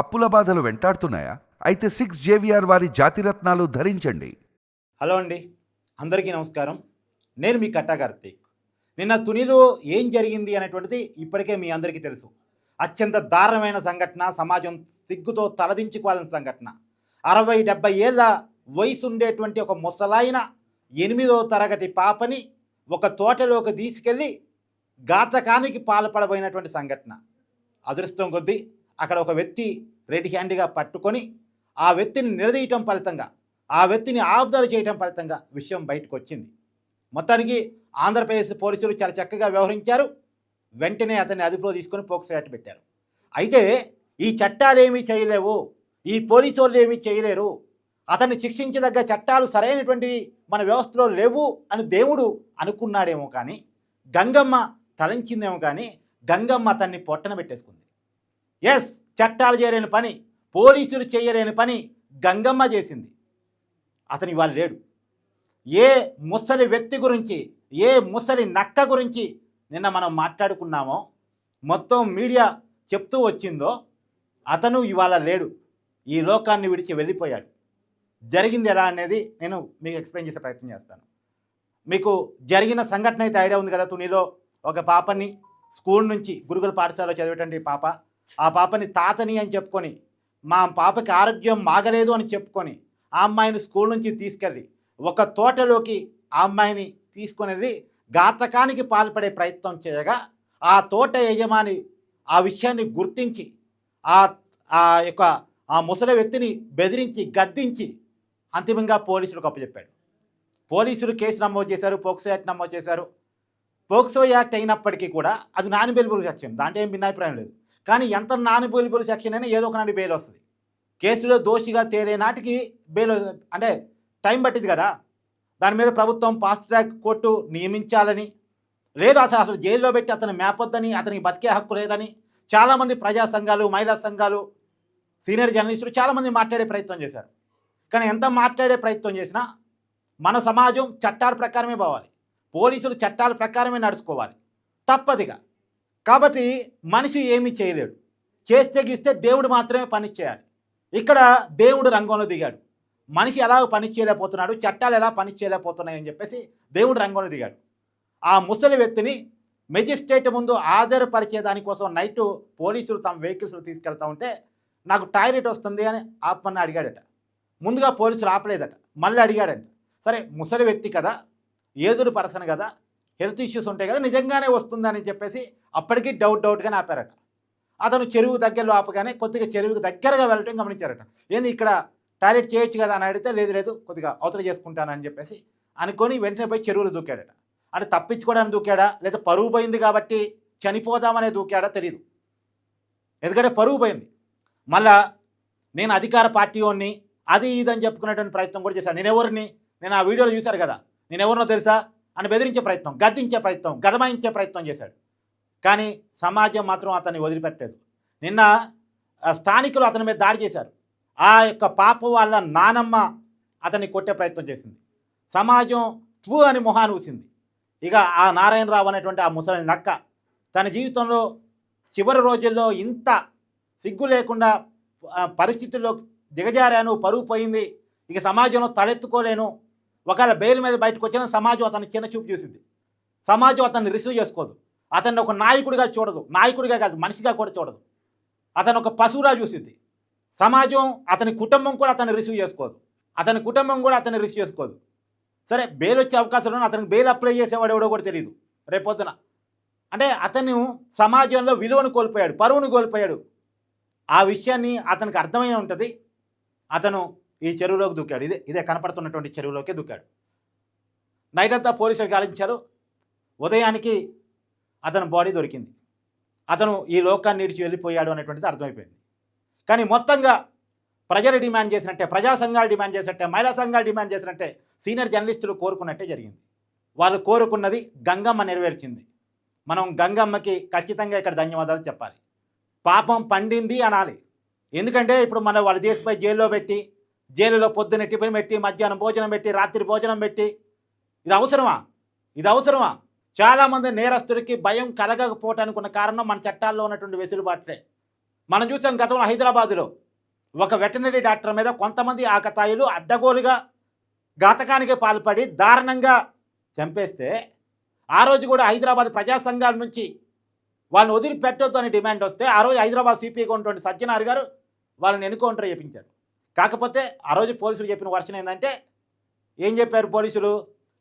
అప్పుల బాధలు వెంటాడుతున్నాయా? అయితే సిక్స్ జేవిఆర్ వారి జాతిరత్నాలు ధరించండి. హలో అండి. అందరికీ నమస్కారం. నేను మీ కట్టా కార్తీక్. నిన్న తునిలో ఏం జరిగింది అనేటువంటిది ఇప్పటికే మీ అందరికీ తెలుసు. అత్యంత దారుణమైన సంఘటన సమాజం సిగ్గుతో తలదించుకోవాలని సంఘటన. అరవై డెబ్బై ఏళ్ళ వయసు ఉండేటువంటి ఒక ముసలాయన ఎనిమిదో తరగతి పాపని ఒక తోటలోకి తీసుకెళ్ళి ఘాతకానికి పాల్పడబోయినటువంటి సంఘటన. అదృష్టం కొద్దీ అక్కడ ఒక వ్యక్తి రెడ్ హ్యాండ్గా పట్టుకొని ఆ వ్యక్తిని నిలదీయటం ఫలితంగా ఆ వ్యక్తిని ఆపుదల చేయటం ఫలితంగా విషయం బయటకు వచ్చింది మొత్తానికి ఆంధ్రప్రదేశ్ పోలీసులు చాలా చక్కగా వ్యవహరించారు. వెంటనే అతన్ని అదుపులో తీసుకొని పోక్సో యాక్ట్ పెట్టారు. అయితే ఈ చట్టాలు ఏమీ చేయలేవు ఈ పోలీసు వాళ్ళు ఏమీ చేయలేరు. అతన్ని శిక్షించదగ్గ చట్టాలు సరైనటువంటి మన వ్యవస్థలో లేవు అని దేవుడు అనుకున్నాడేమో కానీ గంగమ్మ తలంచిందేమో కానీ గంగమ్మ అతన్ని పొట్టన పెట్టేసుకుంది. ఎస్ చట్టాలు చేయలేని పని పోలీసులు చేయలేని పని గంగమ్మ చేసింది. అతని ఇవాళ లేడు. ఏ ముసలి వ్యక్తి గురించి ఏ ముసలి నక్క గురించి నిన్న మనం మాట్లాడుకున్నామో మొత్తం మీడియా చెప్తూ వచ్చిందో అతను ఇవాళ లేడు. ఈ లోకాన్ని విడిచి వెళ్ళిపోయాడు. జరిగింది ఎలా అనేది నేను మీకు ఎక్స్ప్లెయిన్ చేసే ప్రయత్నం చేస్తాను. మీకు జరిగిన సంఘటన అయితే ఐడియా ఉంది కదా తునిలో? ఒక పాపని స్కూల్ నుంచి గురుకుల పాఠశాలలో చదివేటువంటి పాప ఆ పాపని తాతని అని చెప్పుకొని మా పాపకి ఆరోగ్యం మాగలేదు అని చెప్పుకొని ఆ అమ్మాయిని స్కూల్ నుంచి తీసుకెళ్ళి ఒక తోటలోకి ఆ అమ్మాయిని తీసుకొని వెళ్ళి ఘాతకానికి పాల్పడే ప్రయత్నం చేయగా ఆ తోట యజమాని ఆ విషయాన్ని గుర్తించి ఆ ఆ యొక్క ఆ ముసలి వ్యక్తిని బెదిరించి గద్దించి అంతిమంగా పోలీసులకు అప్పచెప్పాడు. పోలీసులు కేసు నమోదు చేశారు పోక్సో యాక్ట్ నమోదు చేశారు. పోక్సో యాక్ట్ అయినప్పటికీ కూడా అది నాన్ బెలిబుల్ సెక్షన్ దాంట్లో ఏం భిన్నాభిప్రాయం లేదు. కానీ ఎంత నాన్ బెయిలబుల్ సెక్షన్ అయినా ఏదో ఒకనాటి బెయిల్ వస్తుంది. కేసులో దోషిగా తేలే నాటికి బెయిల్ అంటే టైం పట్టింది కదా. దాని మీద ప్రభుత్వం ఫాస్ట్ ట్రాక్ కోర్టు నియమించాలని లేదు అసలు అసలు జైల్లో పెట్టి అతను మేపొద్దని అతనికి బతికే హక్కు లేదని చాలామంది ప్రజా సంఘాలు మహిళా సంఘాలు సీనియర్ జర్నలిస్టులు చాలామంది మాట్లాడే ప్రయత్నం చేశారు. కానీ ఎంత మాట్లాడే ప్రయత్నం చేసినా మన సమాజం చట్టాల ప్రకారమే పోవాలి. పోలీసులు చట్టాల ప్రకారమే నడుచుకోవాలి. తప్పదిగా. కాబట్టి మనిషి ఏమీ చేయలేడు. చేస్తే గీస్తే దేవుడు మాత్రమే పని చేయాలి. ఇక్కడ దేవుడు రంగంలో దిగాడు. మనిషి ఎలా పని చేయలేకపోతున్నాడు చట్టాలు ఎలా పని చేయలేకపోతున్నాయని చెప్పేసి దేవుడు రంగంలో దిగాడు. ఆ ముసలి వ్యక్తిని మెజిస్ట్రేట్ ముందు హాజరుపరిచే దానికోసం నైట్ పోలీసులు తమ వెహికల్స్లో తీసుకెళ్తా ఉంటే నాకు టాయిలెట్ వస్తుంది అని ఆపమని అడిగాడట. ముందుగా పోలీసులు ఆపలేదట. మళ్ళీ అడిగాడంట. సరే ముసలి వ్యక్తి కదా ఏదురు పర్సన్ కదా హెల్త్ ఇష్యూస్ ఉంటాయి కదా నిజంగానే వస్తుందని చెప్పేసి అప్పటికీ డౌట్ డౌట్గానే ఆపారట అతను చెరువు దగ్గరలో ఆపగానే కొద్దిగా చెరువుకి దగ్గరగా వెళ్ళటం గమనించారట. ఏంది ఇక్కడ టాయిలెట్ చేయొచ్చు కదా? అని అడిగితే లేదు లేదు కొద్దిగా అవతల చేసుకుంటానని చెప్పేసి అనుకొని వెంటనే పోయి చెరువులు దూకాడట. అంటే తప్పించుకోవడానికి దూకాడా? లేదా పరువు పోయింది కాబట్టి చనిపోదామనే దూకాడా తెలియదు ఎందుకంటే పరువు పోయింది. మళ్ళా నేను అధికార పార్టీ వాడిని అది ఇదని చెప్పుకునేటువంటి ప్రయత్నం కూడా చేశాను నేను ఎవరిని నేను ఆ వీడియోలో చూశారు కదా. నేను ఎవరినో తెలుసా? అని బెదిరించే ప్రయత్నం గద్దించే ప్రయత్నం గదమాయించే ప్రయత్నం చేశాడు. కానీ సమాజం మాత్రం అతన్ని వదిలిపెట్టలేదు. నిన్న స్థానికులు అతని మీద దాడి చేశారు. ఆ యొక్క పాప వాళ్ళ నానమ్మ అతన్ని కొట్టే ప్రయత్నం చేసింది. సమాజం తూ అని మొహాన్ని ఊసింది. ఇక ఆ నారాయణరావు అనేటువంటి ఆ ముసలి నక్క తన జీవితంలో చివరి రోజుల్లో ఇంత సిగ్గు లేకుండా పరిస్థితుల్లో దిగజారాను పరువు పోయింది. ఇక సమాజంలో తలెత్తుకోలేను. ఒకవేళ బెయిల్ మీద బయటకు వచ్చిన సమాజం అతన్ని చిన్న చూపు చూసింది. సమాజం అతన్ని రిసీవ్ చేసుకోదు. అతన్ని ఒక నాయకుడిగా చూడదు. నాయకుడిగా కాదు మనిషిగా కూడా చూడదు. అతను ఒక పశువులా చూసింది. సమాజం అతని కుటుంబం కూడా అతన్ని రిసీవ్ చేసుకోదు. అతని కుటుంబం కూడా అతన్ని రిసీవ్ చేసుకోదు. సరే బెయిల్ వచ్చే అవకాశం ఉన్న అతనికి బెయిల్ అప్లై చేసేవాడు ఎవడో కూడా తెలియదు రేపొద్దున అంటే అతను సమాజంలో విలువను కోల్పోయాడు పరువును కోల్పోయాడు. ఆ విషయాన్ని అతనికి అర్థమై ఉంటుంది. అతను ఈ చెరువులోకి దూకాడు. ఇదే ఇదే కనపడుతున్నటువంటి చెరువులోకి దూకాడు. నైట్ అంతా పోలీసులు గాలించారు. ఉదయానికి అతను బాడీ దొరికింది. అతను ఈ లోకాన్ని నిడిచి వెళ్ళిపోయాడు అనేటువంటిది అర్థమైపోయింది. కానీ మొత్తంగా ప్రజలు డిమాండ్ చేసినట్టే ప్రజా సంఘాలు డిమాండ్ చేసినట్టే మహిళా సంఘాలు డిమాండ్ చేసినట్టే సీనియర్ జర్నలిస్టులు కోరుకున్నట్టే జరిగింది. వాళ్ళు కోరుకున్నది గంగమ్మ నెరవేర్చింది. మనం గంగమ్మకి ఖచ్చితంగా ఇక్కడ ధన్యవాదాలు చెప్పాలి. పాపం పండింది అనాలి. ఎందుకంటే ఇప్పుడు మన వాళ్ళ దేశపై జైల్లో పెట్టి జైలులో పొద్దున్న టిఫిన్ పెట్టి మధ్యాహ్నం భోజనం పెట్టి రాత్రి భోజనం పెట్టి. ఇది అవసరమా? ఇది అవసరమా? చాలామంది నేరస్తుడికి భయం కలగకపోవటానికి ఉన్న కారణం మన చట్టాల్లో ఉన్నటువంటి వెసులుబాట్లే. మనం చూసాం గతంలో హైదరాబాదులో ఒక వెటనరీ డాక్టర్ మీద కొంతమంది ఆకతాయిలు అడ్డగోలుగా ఘాతకానికి పాల్పడి దారుణంగా చంపేస్తే ఆ రోజు కూడా హైదరాబాద్ ప్రజా సంఘాల నుంచి వాళ్ళని వదిలిపెట్టొద్దు అనే డిమాండ్ వస్తే ఆ రోజు హైదరాబాద్ సిపిగా ఉన్నటువంటి సత్యనారాయణ గారు వాళ్ళని ఎన్కౌంటర్ చేయించారు. కాకపోతే ఆ రోజు పోలీసులు చెప్పిన వర్షన్ ఏంటంటే ఏం చెప్పారు పోలీసులు?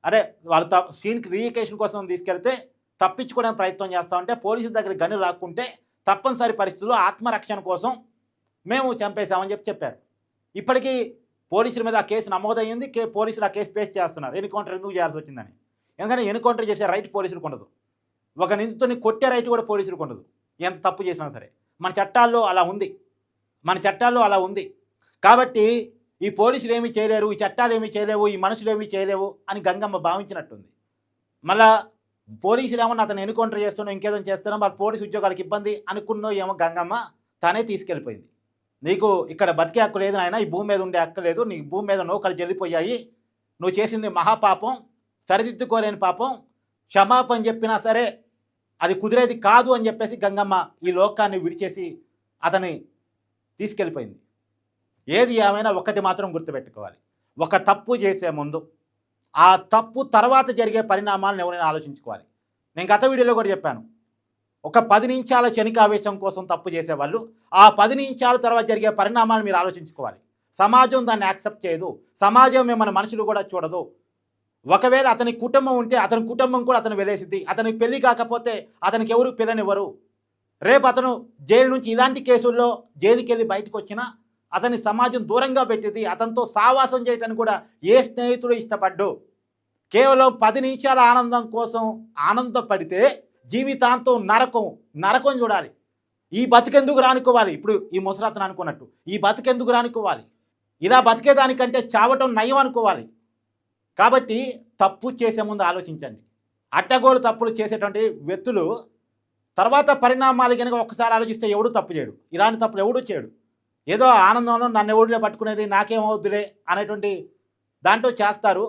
అరే వాళ్ళు త సీన్కి రీఎకేషన్ కోసం తీసుకెళ్తే తప్పించుకోవడానికి ప్రయత్నం చేస్తామంటే పోలీసుల దగ్గర గన్ను లాక్కుంటే తప్పనిసరి పరిస్థితుల్లో ఆత్మరక్షణ కోసం మేము చంపేశామని చెప్పి చెప్పారు. ఇప్పటికీ పోలీసుల మీద ఆ కేసు నమోదయ్యింది కే పోలీసులు ఆ కేసు ఫేస్ చేస్తున్నారు. ఎన్కౌంటర్ ఎందుకు చేయాల్సి వచ్చిందని. ఎందుకంటే ఎన్కౌంటర్ చేసే రైట్ పోలీసులకు ఉండదు. ఒక నిందితుని కొట్టే రైట్ కూడా పోలీసులకు ఉండదు. ఎంత తప్పు చేసినా సరే. మన చట్టాల్లో అలా ఉంది. మన చట్టాల్లో అలా ఉంది. కాబట్టి ఈ పోలీసులు ఏమీ చేయలేరు ఈ చట్టాలు ఏమీ చేయలేవు ఈ మనుషులు ఏమీ చేయలేవు అని గంగమ్మ భావించినట్టుంది. మళ్ళా పోలీసులు ఏమన్నా అతను ఎన్కౌంటర్ చేస్తున్నా ఇంకేదో చేస్తున్నా మరి పోలీసు ఉద్యోగాలకు ఇబ్బంది అనుకున్నో ఏమో గంగమ్మ తనే తీసుకెళ్ళిపోయింది. నీకు ఇక్కడ బతికే హక్కు లేదు నాయన ఈ భూమి మీద ఉండే హక్కు లేదు నీ భూమి మీద నౌకలు జరిగిపోయాయి నువ్వు చేసింది మహాపాపం సరిదిద్దుకోలేని పాపం క్షమాపణ చెప్పినా సరే అది కుదిరేది కాదు అని చెప్పేసి గంగమ్మ ఈ లోకాన్ని విడిచేసి అతని తీసుకెళ్ళిపోయింది. ఏది ఏమైనా ఒకటి మాత్రం గుర్తుపెట్టుకోవాలి. ఒక తప్పు చేసే ముందు ఆ తప్పు తర్వాత జరిగే పరిణామాలను ఎవరైనా ఆలోచించుకోవాలి. నేను గత వీడియోలో కూడా చెప్పాను. ఒక పది నిమిషాల క్షణికావేశం కోసం తప్పు చేసేవాళ్ళు ఆ పది నిమిషాల తర్వాత జరిగే పరిణామాలు మీరు ఆలోచించుకోవాలి. సమాజం దాన్ని యాక్సెప్ట్ చేయదు. సమాజం మిమ్మల్ని మనుషులు కూడా చూడదు. ఒకవేళ అతని కుటుంబం ఉంటే అతని కుటుంబం కూడా అతను వెలేసిద్ది. అతనికి పెళ్ళి కాకపోతే అతనికి ఎవరు పిల్లనివ్వరు. రేపు అతను జైలు నుంచి ఇలాంటి కేసుల్లో జైలుకి వెళ్ళి బయటకు వచ్చినా అతని సమాజం దూరంగా పెట్టింది. అతనితో సావాసం చేయటానికి కూడా ఏ స్నేహితుడు ఇష్టపడ్డు? కేవలం పది నిమిషాల ఆనందం కోసం ఆనందపడితే జీవితాంతం నరకం నరకం చూడాలి. ఈ బతికెందుకు రానుకోవాలి? ఇప్పుడు ఈ ముసరాతను అనుకున్నట్టు. ఈ బతికెందుకు రానుకోవాలి? ఇలా బతికేదానికంటే చావటం నయం అనుకోవాలి. కాబట్టి తప్పు చేసే ముందు ఆలోచించండి. అడ్డగోలు తప్పులు చేసేటువంటి వ్యక్తులు తర్వాత పరిణామాలు కనుక ఒక్కసారి ఆలోచిస్తే ఎవడు తప్పు చేయడు? ఇలాంటి తప్పులు ఎవడు చేయడు? ఏదో ఆనందంలో నన్ను ఎవడిలో పట్టుకునేది నాకేమవుద్దులే అనేటువంటి దాంట్లో చేస్తారు.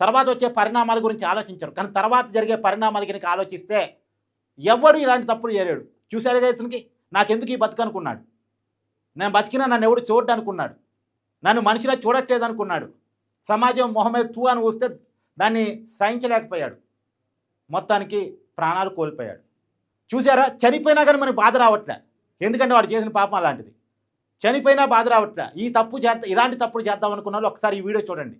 తర్వాత వచ్చే పరిణామాల గురించి ఆలోచించరు. కానీ తర్వాత జరిగే పరిణామాల కనుక ఆలోచిస్తే ఎవడు ఇలాంటి తప్పులు చేయలేడు. చూశారుగా ఇతనికి? నాకెందుకు ఈ బతుకనుకున్నాడు నేను బతికినా నన్ను ఎవడు చూడ్డనుకున్నాడు నన్ను మనిషిలా చూడట్లేదు అనుకున్నాడు. సమాజం మొహమ్మద్ తూ అని వస్తే దాన్ని సహించలేకపోయాడు. మొత్తానికి ప్రాణాలు కోల్పోయాడు. చూసారా చనిపోయినా కానీ మనకి బాధ రావట్లే. ఎందుకంటే వాడు చేసిన పాపం అలాంటిది. చనిపోయినా బాధ రావట్లే. ఈ తప్పు చేద్దాం ఇలాంటి తప్పులు చేద్దాం అనుకున్న వాళ్ళు ఒకసారి ఈ వీడియో చూడండి.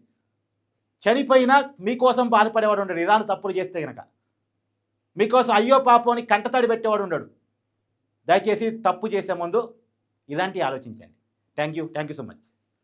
చనిపోయినా మీకోసం బాధపడేవాడు ఉండడు. ఇలాంటి తప్పులు చేస్తే కనుక మీకోసం అయ్యో పాపం అని కంటతడి పెట్టేవాడు ఉండడు. దయచేసి తప్పు చేసే ముందు ఇలాంటివి ఆలోచించండి. Thank you thank you so much.